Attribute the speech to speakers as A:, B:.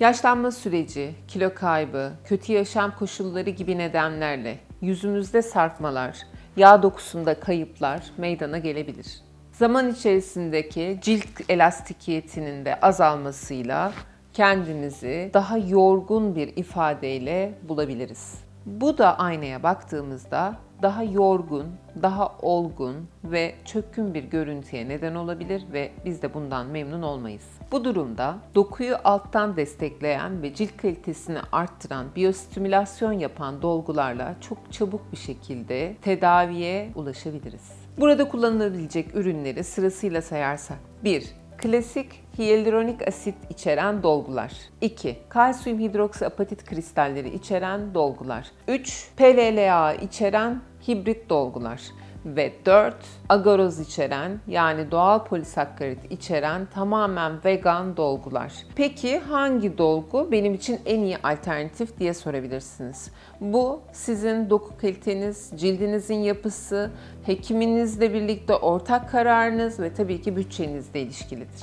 A: Yaşlanma süreci, kilo kaybı, kötü yaşam koşulları gibi nedenlerle yüzümüzde sarkmalar, yağ dokusunda kayıplar meydana gelebilir. Zaman içerisindeki cilt elastikiyetinin de azalmasıyla kendimizi daha yorgun bir ifadeyle bulabiliriz. Bu da aynaya baktığımızda daha yorgun, daha olgun ve çökkün bir görüntüye neden olabilir ve biz de bundan memnun olmayız. Bu durumda dokuyu alttan destekleyen ve cilt kalitesini arttıran, biyostimülasyon yapan dolgularla çok çabuk bir şekilde tedaviye ulaşabiliriz. Burada kullanılabilecek ürünleri sırasıyla sayarsak 1. Klasik hyaluronik asit içeren dolgular. 2. Kalsiyum hidroksiapatit kristalleri içeren dolgular. 3. PLLA içeren hibrit dolgular. Ve 4. Agaroz içeren yani doğal polisakkarit içeren tamamen vegan dolgular. Peki hangi dolgu benim için en iyi alternatif diye sorabilirsiniz. Bu sizin doku kaliteniz, cildinizin yapısı, hekiminizle birlikte ortak kararınız ve tabii ki bütçenizle ilişkilidir.